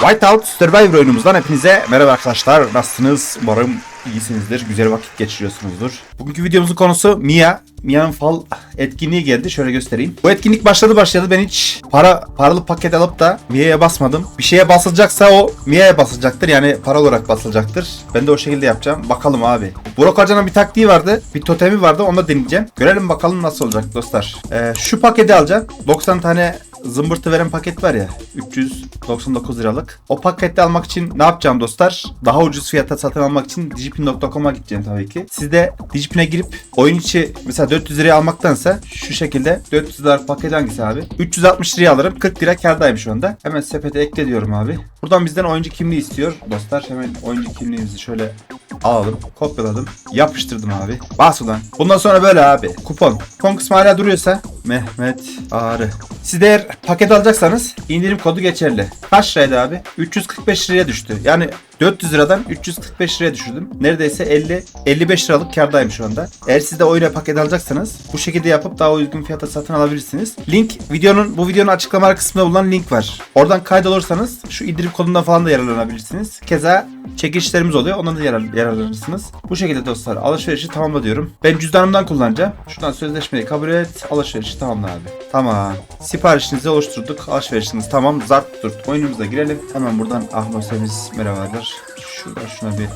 Whiteout Survivor oyunumuzdan hepinize merhaba arkadaşlar. Nasılsınız? Umarım iyisinizdir. Güzel vakit geçiriyorsunuzdur. Bugünkü videomuzun konusu Mia. Mia'nın fal etkinliği geldi. Şöyle göstereyim. Bu etkinlik başladı başladı. Ben hiç para paralı paket alıp da Mia'ya basmadım. Bir şeye basılacaksa o Mia'ya basılacaktır. Yani para olarak basılacaktır. Ben de o şekilde yapacağım. Bakalım abi. Burak Hoca'nın bir taktiği vardı. Bir totemi vardı. Onu da deneyeceğim. Görelim bakalım nasıl olacak dostlar. Ee, şu paketi alacağım. 90 tane zımbırtı veren paket var ya 399 liralık. O paketi almak için ne yapacağım dostlar? Daha ucuz fiyata satın almak için digipin.com'a gideceğim tabii ki. Siz de digipin'e girip oyun içi mesela 400 liraya almaktansa şu şekilde 400 liralık paket hangisi abi? 360 liraya alırım. 40 lira kardayım şu anda. Hemen sepete ekle diyorum abi. Buradan bizden oyuncu kimliği istiyor dostlar. Hemen oyuncu kimliğimizi şöyle alalım. Kopyaladım. Yapıştırdım abi. Bas ulan. Bundan sonra böyle abi. Kupon. Kupon kısmı hala duruyorsa Mehmet Ağrı. Siz de eğer paket alacaksanız indirim kodu geçerli. Kaç liraydı abi? 345 liraya düştü. Yani 400 liradan 345 liraya düşürdüm. Neredeyse 50 55 liralık kardayım şu anda. Eğer siz de oyuna paket alacaksanız bu şekilde yapıp daha uygun fiyata satın alabilirsiniz. Link videonun bu videonun açıklama kısmında bulunan link var. Oradan kaydolursanız şu indirim kodundan falan da yararlanabilirsiniz. Keza çekilişlerimiz oluyor. Ondan da yarar, yararlanırsınız. Bu şekilde dostlar alışverişi tamamla diyorum. Ben cüzdanımdan kullanacağım. Şuradan sözleşmeyi kabul et. Alışverişi tamamla abi. Tamam. Siparişinizi oluşturduk. Alışverişiniz tamam. Zart turt. Oyunumuza girelim. Hemen buradan Ahmosemiz merhabalar. Şuradan şuna bir.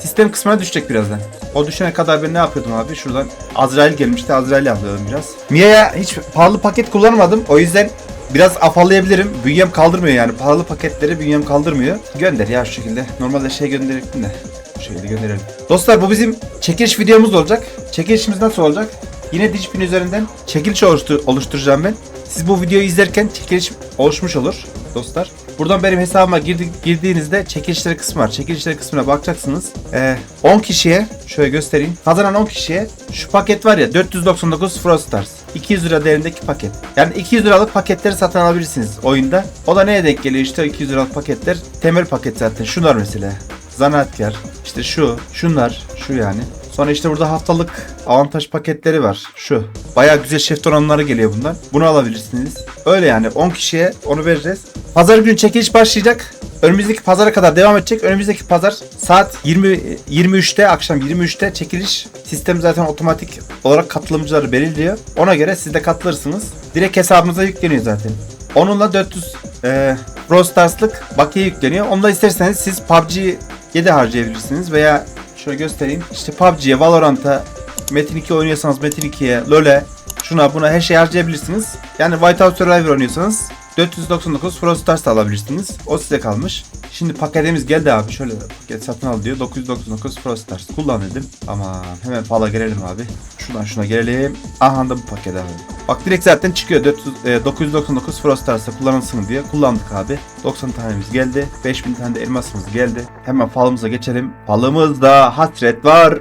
Sistem kısmına düşecek birazdan. O düşene kadar ben ne yapıyordum abi? Şuradan Azrail gelmişti. Azrail'i alıyorum biraz. Mia'ya hiç pahalı paket kullanmadım. O yüzden biraz afallayabilirim. Bünyem kaldırmıyor yani. Pahalı paketleri bünyem kaldırmıyor. Gönder ya şu şekilde. Normalde şey gönderecektim de. Bu şekilde gönderelim. Dostlar bu bizim çekiliş videomuz olacak. Çekilişimiz nasıl olacak? Yine Digipin üzerinden çekiliş oluştur oluşturacağım ben. Siz bu videoyu izlerken çekiliş oluşmuş olur dostlar. Buradan benim hesabıma girdi, girdiğinizde çekilişleri kısmı var. Çekilişleri kısmına bakacaksınız. Ee, 10 kişiye şöyle göstereyim. Kazanan 10 kişiye şu paket var ya 499 Frost Stars. 200 lira değerindeki paket. Yani 200 liralık paketleri satın alabilirsiniz oyunda. O da neye denk geliyor işte 200 liralık paketler. Temel paket zaten. Şunlar mesela. Zanaatkar. İşte şu. Şunlar. Şu yani. Sonra işte burada haftalık avantaj paketleri var. Şu. Bayağı güzel şef donanımları geliyor bundan. Bunu alabilirsiniz. Öyle yani 10 kişiye onu vereceğiz. Pazar günü çekiliş başlayacak. Önümüzdeki pazara kadar devam edecek. Önümüzdeki pazar saat 20 23'te akşam 23'te çekiliş. Sistem zaten otomatik olarak katılımcıları belirliyor. Ona göre siz de katılırsınız. Direkt hesabınıza yükleniyor zaten. Onunla 400 e, Brawl Stars'lık bakiye yükleniyor. Onu da isterseniz siz PUBG'ye de harcayabilirsiniz veya şöyle göstereyim. İşte PUBG'ye, Valorant'a, Metin 2 oynuyorsanız Metin 2'ye, LoL'e, şuna buna her şeyi harcayabilirsiniz. Yani Whiteout Survivor oynuyorsanız 499 Frost Stars da alabilirsiniz. O size kalmış. Şimdi paketimiz geldi abi. Şöyle paket satın al diyor. 999 Frost Stars. Kullan dedim. Ama hemen fala gelelim abi. Şuradan şuna gelelim. Aha da bu paket abi. Bak direkt zaten çıkıyor. 400, e, 999 Frost Stars'ta kullanılsın diye. Kullandık abi. 90 tanemiz geldi. 5000 tane de elmasımız geldi. Hemen falımıza geçelim. Falımızda hasret var.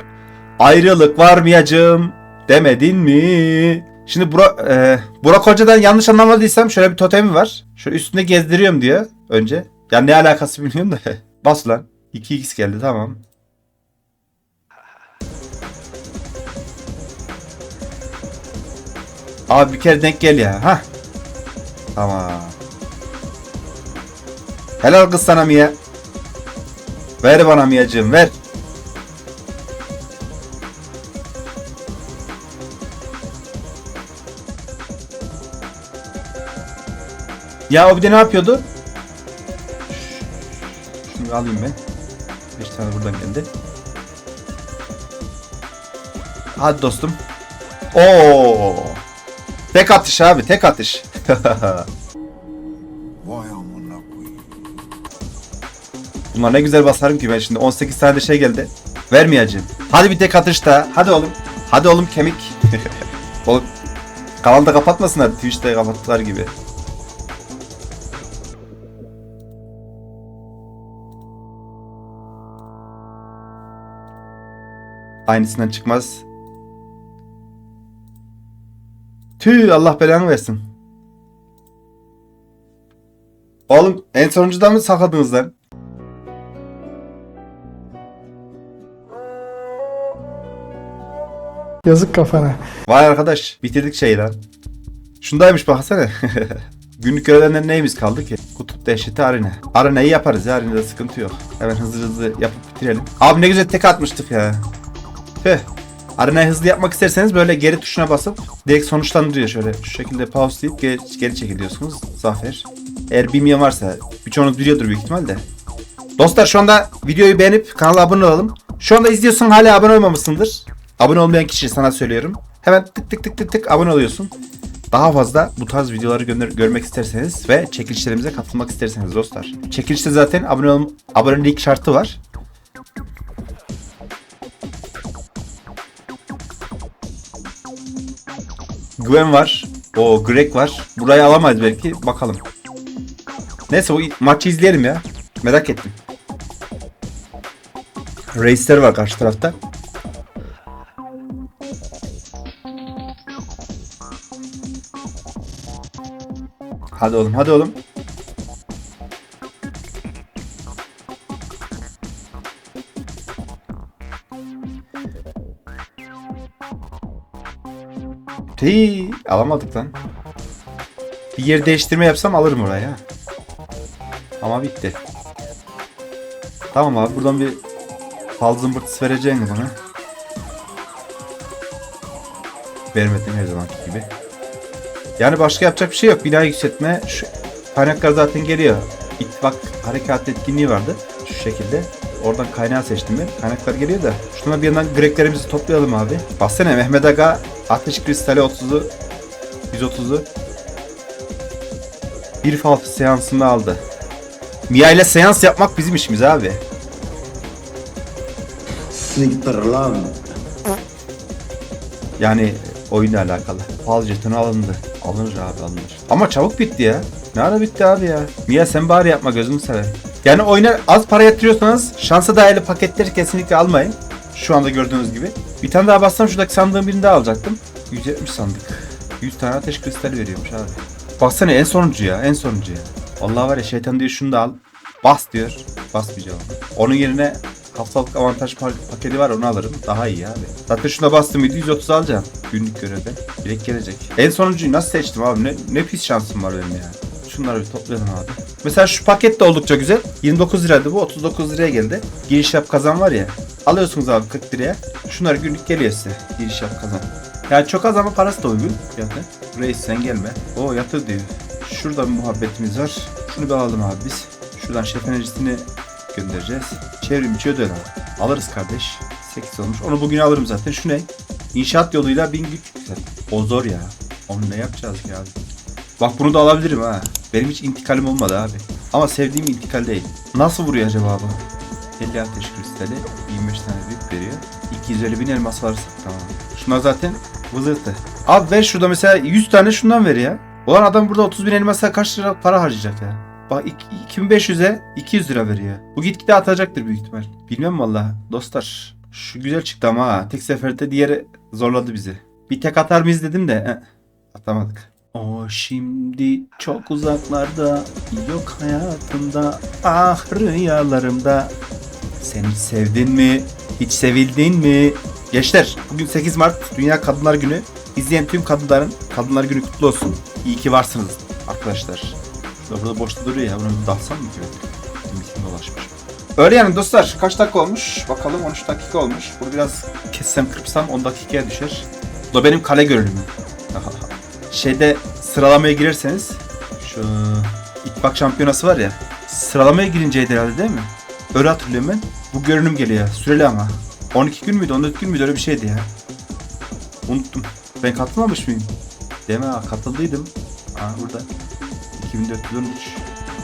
Ayrılık var mıyacım? Demedin mi? Şimdi Burak, e, Burak Hoca'dan yanlış anlamadıysam şöyle bir totemi var. Şöyle üstünde gezdiriyorum diyor önce. Ya ne alakası bilmiyorum da. Bas lan. 2x geldi tamam. Abi bir kere denk gel ya. Ha. Tamam. Helal kız sana Mia. Ver bana Mia'cığım ver. Ya o bir de ne yapıyordu? Şunu alayım ben. 5 tane buradan geldi. Hadi dostum. Oo. Tek atış abi, tek atış. Bunlar ne güzel basarım ki ben şimdi 18 tane de şey geldi. Vermeyeceğim. Hadi bir tek atış da. Hadi oğlum. Hadi oğlum kemik. oğlum kanalı da kapatmasınlar Twitch'te kapattılar gibi. Aynısından çıkmaz. Tüh Allah belanı versin. Oğlum en sonuncudan mı sakladınız lan? Yazık kafana. Vay arkadaş bitirdik şeyi lan. Şundaymış baksana. Günlük görevlerden neyimiz kaldı ki? Kutup dehşeti arena. Arenayı yaparız ya arenada sıkıntı yok. Hemen hızlı hızlı yapıp bitirelim. Abi ne güzel tek atmıştık ya. Tüh. Arenayı hızlı yapmak isterseniz böyle geri tuşuna basıp direkt sonuçlandırıyor şöyle. Şu şekilde pauselayıp geri, geri çekiliyorsunuz. Zafer. Eğer bilmeyen varsa birçoğunuz biliyordur büyük ihtimalle. Dostlar şu anda videoyu beğenip kanala abone olalım. Şu anda izliyorsan hala abone olmamışsındır. Abone olmayan kişi sana söylüyorum. Hemen tık tık tık tık tık abone oluyorsun. Daha fazla bu tarz videoları gönder- görmek isterseniz ve çekilişlerimize katılmak isterseniz dostlar. Çekilişte zaten abone ol abonelik şartı var. Gwen var. O Greg var. Burayı alamayız belki. Bakalım. Neyse o maçı izleyelim ya. Merak ettim. Reisler var karşı tarafta. Hadi oğlum, hadi oğlum. Tii, alamadık lan. Bir yer değiştirme yapsam alırım oraya. Ama bitti. Tamam abi buradan bir fal zımbırtısı vereceğin bana. Vermedin her zamanki gibi. Yani başka yapacak bir şey yok. Bina yükseltme. Şu kaynaklar zaten geliyor. İttifak harekat etkinliği vardı. Şu şekilde. Oradan kaynağı seçtim ben. Kaynaklar geliyor da. Şuna bir yandan greklerimizi toplayalım abi. Baksana Mehmet Aga ateş kristali 30'u 130'u bir fal seansında aldı. Mia ile seans yapmak bizim işimiz abi. Siktir lan. Yani oyunla alakalı. Fal jetonu alındı. Alınır abi alınır. Ama çabuk bitti ya. Ne ara bitti abi ya? Mia sen bari yapma gözümü seveyim. Yani oyuna az para yatırıyorsanız şansa dayalı paketleri kesinlikle almayın. Şu anda gördüğünüz gibi. Bir tane daha bassam şuradaki sandığın birini daha alacaktım. 170 sandık. 100 tane ateş kristali veriyormuş abi. Baksana en sonuncu ya en sonuncu ya. Vallahi var ya şeytan diyor şunu da al. Bas diyor. Basmayacağım. Onun yerine haftalık avantaj pa- paketi var onu alırım. Daha iyi abi. Zaten şuna bastım mıydı 130 alacağım. Günlük görevde. Direkt gelecek. En sonuncuyu nasıl seçtim abi? Ne, ne pis şansım var benim ya. Şunları bir toplayalım abi. Mesela şu paket de oldukça güzel. 29 liraydı bu 39 liraya geldi. Giriş yap kazan var ya. Alıyorsunuz abi 40 liraya. Şunlar günlük geliyor size. Giriş yap kazan. Yani çok az ama parası da uygun. Zaten. Reis sen gelme. Oo yatır diyor. Şurada bir muhabbetimiz var. Şunu bir alalım abi biz. Şuradan şef enerjisini göndereceğiz. Çevrim içi ödül abi. Alırız kardeş. 8 olmuş. Onu bugün alırım zaten. Şu ne? İnşaat yoluyla bin güç. O zor ya. Onu ne yapacağız ki abi? Bak bunu da alabilirim ha. Benim hiç intikalim olmadı abi. Ama sevdiğim intikal değil. Nasıl vuruyor acaba bu? 50 ateş kristali, 25 tane büyük veriyor. 250 bin elmas varsa tamam. Şunlar zaten vızırtı. Abi ver şurada mesela 100 tane şundan ver ya. Ulan adam burada 30 bin elmasa kaç lira para harcayacak ya. Bak iki- 2500'e 200 lira veriyor. Bu gitgide atacaktır büyük ihtimal. Bilmem valla dostlar. Şu güzel çıktı ama ha. Tek seferde diğeri zorladı bizi. Bir tek atar mıyız dedim de. eh, atamadık. O şimdi çok uzaklarda yok hayatımda ah rüyalarımda sen hiç sevdin mi? Hiç sevildin mi? Gençler bugün 8 Mart Dünya Kadınlar Günü. İzleyen tüm kadınların Kadınlar Günü kutlu olsun. İyi ki varsınız arkadaşlar. Şurada burada boşta duruyor ya. Bunu bir dalsam mı ki? Dolaşmış. Öyle yani dostlar. Kaç dakika olmuş? Bakalım 13 dakika olmuş. Bunu biraz kessem kırpsam 10 dakikaya düşer. Bu da benim kale görünümüm. Şeyde sıralamaya girerseniz şu İttifak şampiyonası var ya sıralamaya girinceydi herhalde değil mi? Öyle hatırlıyorum ben. Bu görünüm geliyor. Süreli ama. 12 gün müydü? 14 gün müydü? Öyle bir şeydi ya. Unuttum. Ben katılmamış mıyım? Deme ha katıldıydım. Aa burada. 2413.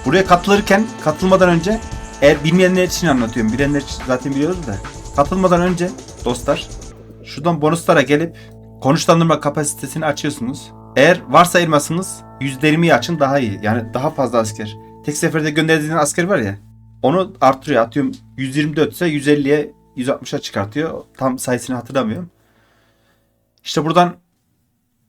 Buraya katılırken katılmadan önce eğer bilmeyenler için anlatıyorum. Bilenler zaten biliyoruz da. Katılmadan önce dostlar şuradan bonuslara gelip konuşlandırma kapasitesini açıyorsunuz. Eğer varsa elmasınız %20'yi açın daha iyi. Yani daha fazla asker. Tek seferde gönderdiğiniz asker var ya. Onu artırıyor. Atıyorum 124 ise 150'ye 160'a çıkartıyor. Tam sayısını hatırlamıyorum. İşte buradan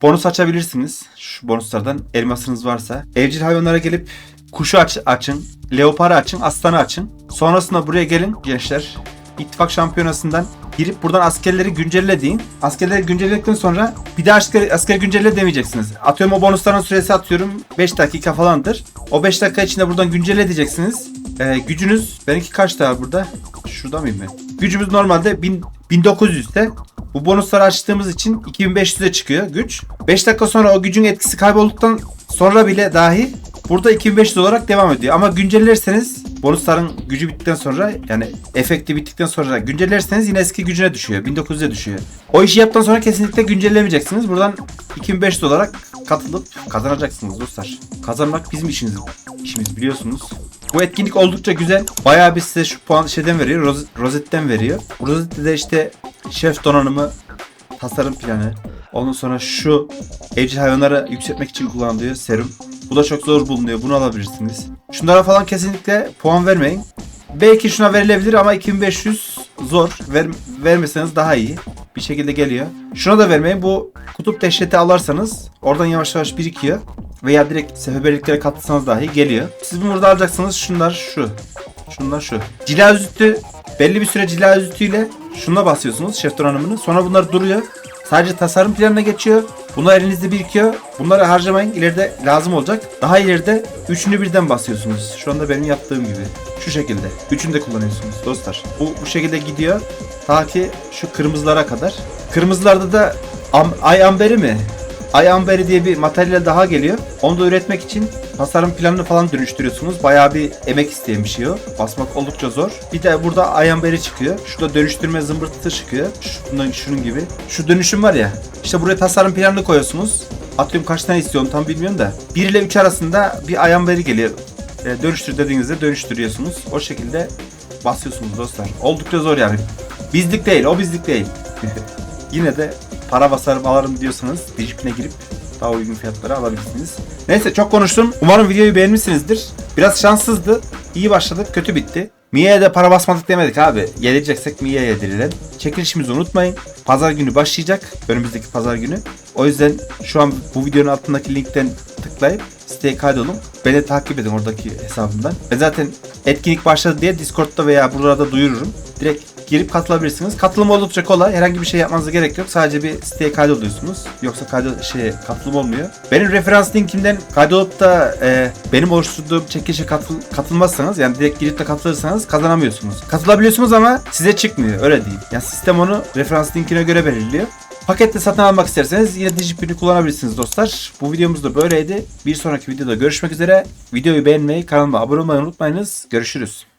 bonus açabilirsiniz. Şu bonuslardan elmasınız varsa. Evcil hayvanlara gelip kuşu aç, açın. Leoparı açın. Aslanı açın. Sonrasında buraya gelin gençler. İttifak şampiyonasından girip buradan askerleri güncelle deyin. Askerleri güncelledikten sonra bir daha asker, asker güncelle demeyeceksiniz. Atıyorum o bonusların süresi atıyorum 5 dakika falandır. O 5 dakika içinde buradan güncelle diyeceksiniz. Ee, gücünüz benimki kaç daha burada? Şurada mıyım ben? Gücümüz normalde 1000, 1900'te. Bu bonusları açtığımız için 2500'e çıkıyor güç. 5 dakika sonra o gücün etkisi kaybolduktan sonra bile dahi burada 2500 olarak devam ediyor. Ama güncellerseniz bonusların gücü bittikten sonra yani efekti bittikten sonra güncellerseniz yine eski gücüne düşüyor. 1900'e düşüyor. O işi yaptıktan sonra kesinlikle güncellemeyeceksiniz. Buradan 2500 olarak katılıp kazanacaksınız dostlar. Kazanmak bizim işimiz, işimiz biliyorsunuz. Bu etkinlik oldukça güzel. Bayağı bir size şu puan şeyden veriyor. Roz- rozetten veriyor. Rozette de işte şef donanımı, tasarım planı. Ondan sonra şu evcil hayvanları yükseltmek için kullanılıyor serum. Bu da çok zor bulunuyor. Bunu alabilirsiniz. Şunlara falan kesinlikle puan vermeyin. Belki şuna verilebilir ama 2500 zor. Ver, vermeseniz daha iyi. Bir şekilde geliyor. Şuna da vermeyin. Bu kutup dehşeti alırsanız oradan yavaş yavaş birikiyor. Veya direkt seferberliklere katılsanız dahi geliyor. Siz bunu burada alacaksınız. Şunlar şu. Şunlar şu. Cila üzütü belli bir süre cila üzütüyle şuna basıyorsunuz şef donanımını. Sonra bunlar duruyor. Sadece tasarım planına geçiyor. Bunlar elinizde birikiyor. Bunları harcamayın. İleride lazım olacak. Daha ileride üçünü birden basıyorsunuz. Şu anda benim yaptığım gibi. Şu şekilde. Üçünü de kullanıyorsunuz dostlar. Bu, bu şekilde gidiyor. Ta ki şu kırmızılara kadar. Kırmızılarda da am, ay amberi mi? Ay amberi diye bir materyal daha geliyor. Onu da üretmek için tasarım planını falan dönüştürüyorsunuz. Bayağı bir emek isteyen bir şey o. Basmak oldukça zor. Bir de burada ay amberi çıkıyor. Şurada dönüştürme zımbırtısı çıkıyor. Şundan şunun gibi. Şu dönüşüm var ya. İşte buraya tasarım planını koyuyorsunuz. Atıyorum kaç tane istiyorum tam bilmiyorum da. 1 ile 3 arasında bir ay amberi geliyor. E, dönüştür dediğinizde dönüştürüyorsunuz. O şekilde basıyorsunuz dostlar. Oldukça zor yani. Bizlik değil, o bizlik değil. Yine de para basarım alırım diyorsanız Digipin'e girip daha uygun fiyatlara alabilirsiniz. Neyse çok konuştum. Umarım videoyu beğenmişsinizdir. Biraz şanssızdı. İyi başladık, kötü bitti. Mia'ya da para basmadık demedik abi. Yedireceksek Mia'ya yedirelim. Çekilişimizi unutmayın. Pazar günü başlayacak. Önümüzdeki pazar günü. O yüzden şu an bu videonun altındaki linkten tıklayıp siteye kaydolun. Beni takip edin oradaki hesabımdan. Ben zaten etkinlik başladı diye Discord'da veya burada duyururum. Direkt girip katılabilirsiniz. Katılım oldukça kolay. Herhangi bir şey yapmanıza gerek yok. Sadece bir siteye kaydoluyorsunuz. Yoksa kaydo şey katılım olmuyor. Benim referans linkimden kaydolup da e, benim oluşturduğum çekilişe katıl katılmazsanız yani direkt girip de katılırsanız kazanamıyorsunuz. Katılabiliyorsunuz ama size çıkmıyor. Öyle değil. Yani sistem onu referans linkine göre belirliyor. Paketle satın almak isterseniz yine Digipin'i kullanabilirsiniz dostlar. Bu videomuz da böyleydi. Bir sonraki videoda görüşmek üzere. Videoyu beğenmeyi, kanalıma abone olmayı unutmayınız. Görüşürüz.